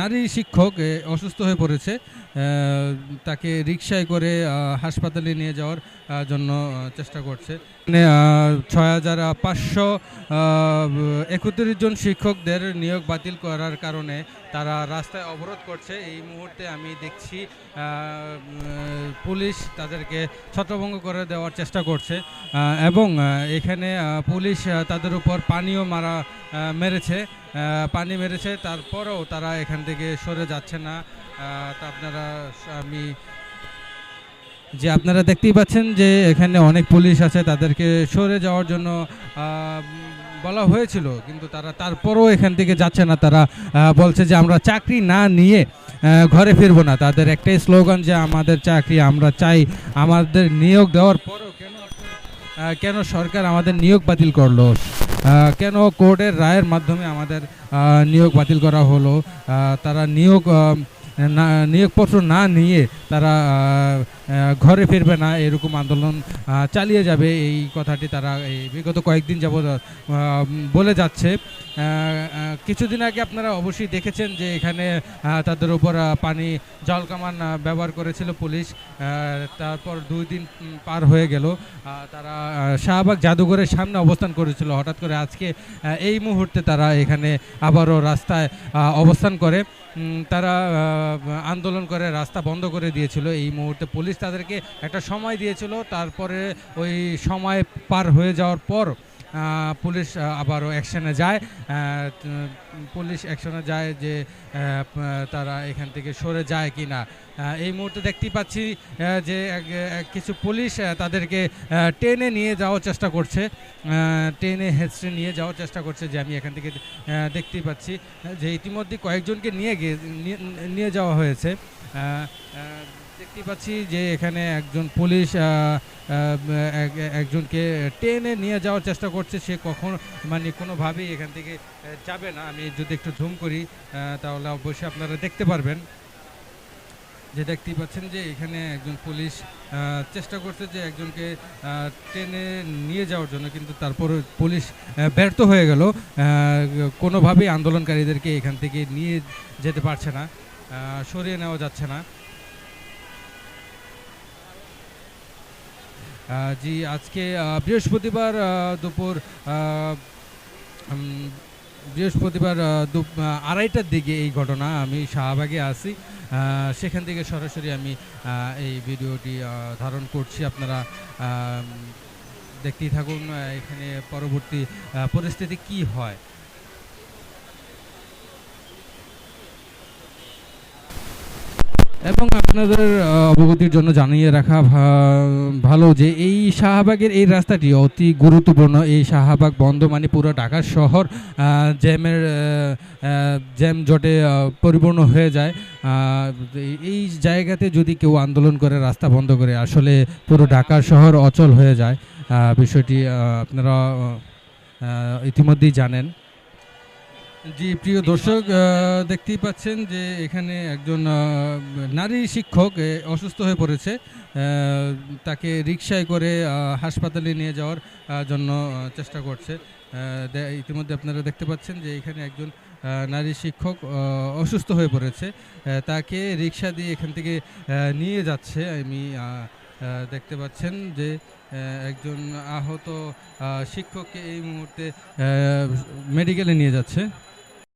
নারী শিক্ষক অসুস্থ হয়ে পড়েছে তাকে রিক্সায় করে হাসপাতালে নিয়ে যাওয়ার জন্য চেষ্টা করছে। ছয় হাজার পাঁচশো একত্রিশ জন শিক্ষকদের নিয়োগ বাতিল করার কারণে তারা রাস্তায় অবরোধ করছে। এই মুহূর্তে আমি দেখছি পুলিশ তাদেরকে ছত্রভঙ্গ করে দেওয়ার চেষ্টা করছে এবং এখানে পুলিশ তাদের উপর পানিও মারা মেরেছে পানি মেরেছে। তারপরেও তারা এখান থেকে সরে যাচ্ছে না। তা আপনারা, আমি, যে আপনারা দেখতেই পাচ্ছেন যে এখানে অনেক পুলিশ আছে, তাদেরকে সরে যাওয়ার জন্য বলা হয়েছিল, কিন্তু তারা তারপরও এখান থেকে যাচ্ছে না। তারা বলছে যে আমরা চাকরি না নিয়ে ঘরে ফিরবো না। তাদের একটাই স্লোগান যে আমাদের চাকরি আমরা চাই। আমাদের নিয়োগ দেওয়ার পরও কেন কেন সরকার আমাদের নিয়োগ বাতিল করল? কেন কোর্টের রায়ের মাধ্যমে আমাদের নিয়োগ বাতিল করা হলো? তারা নিয়োগ না, নিয়োগপত্র না নিয়ে তারা ঘরে ফিরবে না, এরকম আন্দোলন চালিয়ে যাবে, এই কথাটি তারা এই বিগত কয়েকদিন যাব বলে যাচ্ছে। কিছুদিন আগে আপনারা অবশ্যই দেখেছেন যে এখানে তাদের উপর পানি, জল কামান ব্যবহার করেছিল পুলিশ। তারপর দুই দিন পার হয়ে গেল। তারা শাহবাগ জাদুঘরের সামনে অবস্থান করেছিল। হঠাৎ করে আজকে এই মুহূর্তে তারা এখানে আবারও রাস্তায় অবস্থান করে। তারা আন্দোলন করে, রাস্তা বন্ধ করে দিয়েছিল। এই মুহূর্তে পুলিশ তাদেরকে একটা সময় দিয়েছিল। তারপরে ওই সময় পার হয়ে যাওয়ার পর পুলিশ আবারও অ্যাকশনে যায়। পুলিশ অ্যাকশনে যায় যে তারা এখান থেকে সরে যায় কি না এই মুহূর্তে দেখতেই পাচ্ছি যে কিছু পুলিশ তাদেরকে টেনে নিয়ে যাওয়ার চেষ্টা করছে। টেনে হেঁচড়ে নিয়ে যাওয়ার চেষ্টা করছে যে, আমি এখান থেকে দেখতেই পাচ্ছি যে, ইতিমধ্যে কয়েকজনকে নিয়ে গিয়ে নিয়ে যাওয়া হয়েছে। আহ, পাচ্ছি যে এখানে একজন পুলিশ একজনকে টেনে নিয়ে যাওয়ার চেষ্টা করছে। সে কখন মানে কোনোভাবেই এখান থেকে যাবে না। আমি যদি একটু ঝুম করি তাহলে অবশ্যই আপনারা দেখতে পারবেন। যে দেখতেই পাচ্ছেন যে এখানে একজন পুলিশ চেষ্টা করছে যে একজনকে টেনে নিয়ে যাওয়ার জন্য কিন্তু তারপরে পুলিশ ব্যর্থ হয়ে গেল। কোনোভাবেই আন্দোলনকারীদেরকে এখান থেকে নিয়ে যেতে পারছে না সরিয়ে নেওয়া যাচ্ছে না। জি, আজকে বৃহস্পতিবার দুপুর বৃহস্পতিবার আড়াইটার দিকে এই ঘটনা আমি শাহবাগে আছি। সেখান থেকে সরাসরি আমি এই ভিডিওটি ধারণ করছি। আপনারা দেখতেই থাকুন এখানে পরবর্তী পরিস্থিতি কি হয়। এবং আপনাদের অবগতির জন্য জানিয়ে রাখা ভালো যে এই শাহবাগের এই রাস্তাটি অতি গুরুত্বপূর্ণ। এই শাহবাগ বন্ধ মানে পুরো ঢাকা শহর জ্যামের জ্যাম জটে পরিপূর্ণ হয়ে যায়। এই জায়গাতে যদি কেউ আন্দোলন করে রাস্তা বন্ধ করে, আসলে পুরো ঢাকা শহর অচল হয়ে যায়। বিষয়টি আপনারা ইতিমধ্যেই জানেন। জি, প্রিয় দর্শক দেখতেই পাচ্ছেন যে এখানে একজন নারী শিক্ষক অসুস্থ হয়ে পড়েছে। তাকে রিক্সায় করে হাসপাতালে নিয়ে যাওয়ার জন্য চেষ্টা করছে। ইতিমধ্যে আপনারা দেখতে পাচ্ছেন যে এখানে একজন নারী শিক্ষক অসুস্থ হয়ে পড়েছে। তাকে রিক্সা দিয়ে এখান থেকে নিয়ে যাচ্ছে। আমি দেখতে পাচ্ছেন যে একজন আহত শিক্ষককে এই মুহূর্তে মেডিকেলে নিয়ে যাচ্ছে।